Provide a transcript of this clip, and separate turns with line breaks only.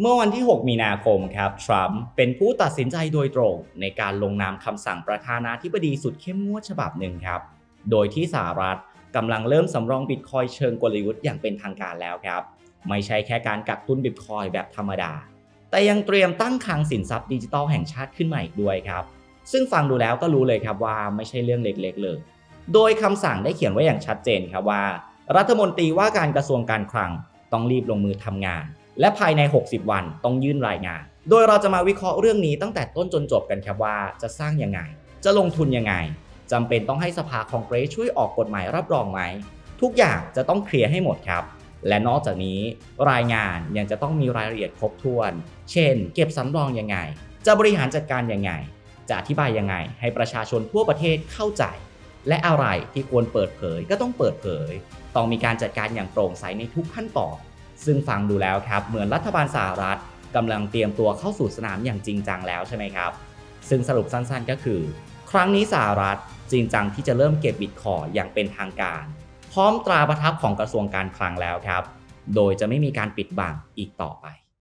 เมื่อวันที่ 6 มีนาคมครับ ทรัมป์เป็นผู้ตัดสินใจโดยตรงในการลงนามคำสั่งประธานาธิบดีสุดเข้มงวดฉบับหนึ่งครับ โดยที่สหรัฐกำลังเริ่มสำรองบิตคอยเชิงกลยุทธ์อย่างเป็นทางการแล้วครับ ไม่ใช่แค่การกักตุนบิตคอยแบบธรรมดา แต่ยังเตรียมตั้งคลังสินทรัพย์ดิจิทัลแห่งชาติขึ้นมาอีกด้วยครับ ซึ่งฟังดูแล้วก็รู้เลยครับว่าไม่ใช่เรื่องเล็กๆเลย โดยคำสั่งได้เขียนไว้อย่างชัดเจนครับว่า รัฐมนตรีว่าการกระทรวงการคลังต้องรีบลงมือทำงาน และภายใน 60 วันต้องยื่นรายงาน โดยเราจะมาวิเคราะห์เรื่องนี้ตั้งแต่ต้นจนจบกันครับว่าจะสร้างยังไง จะลงทุนยังไงจำเป็นต้องให้สภาคองเกรสช่วยออกกฎหมายรับรองไหม ทุกอย่างจะต้องเคลียร์ให้หมดครับ และนอกจากนี้รายงานยังจะต้องมีรายละเอียดครบถ้วน เช่น เก็บสำรองยังไง จะบริหารจัดการยังไง จะอธิบายยังไง ให้ประชาชนทั่วประเทศเข้าใจ และอะไรที่ควรเปิดเผยก็ต้องเปิดเผย ต้องมีการจัดการอย่างโปร่งใสในทุกขั้นตอน ซึ่งฟังดูแล้วครับเหมือนรัฐบาลสหรัฐกำลังเตรียมตัวเข้าสู่สนามอย่างจริงจังแล้วใช่ไหมครับ ซึ่งสรุปสั้นๆก็คือ ครั้งนี้สหรัฐจริงจังที่จะเริ่มเก็บบิตคอยอย่างเป็นทางการ พร้อมตราประทับของกระทรวงการคลังแล้วครับ โดยจะไม่มีการปิดบังอีกต่อไป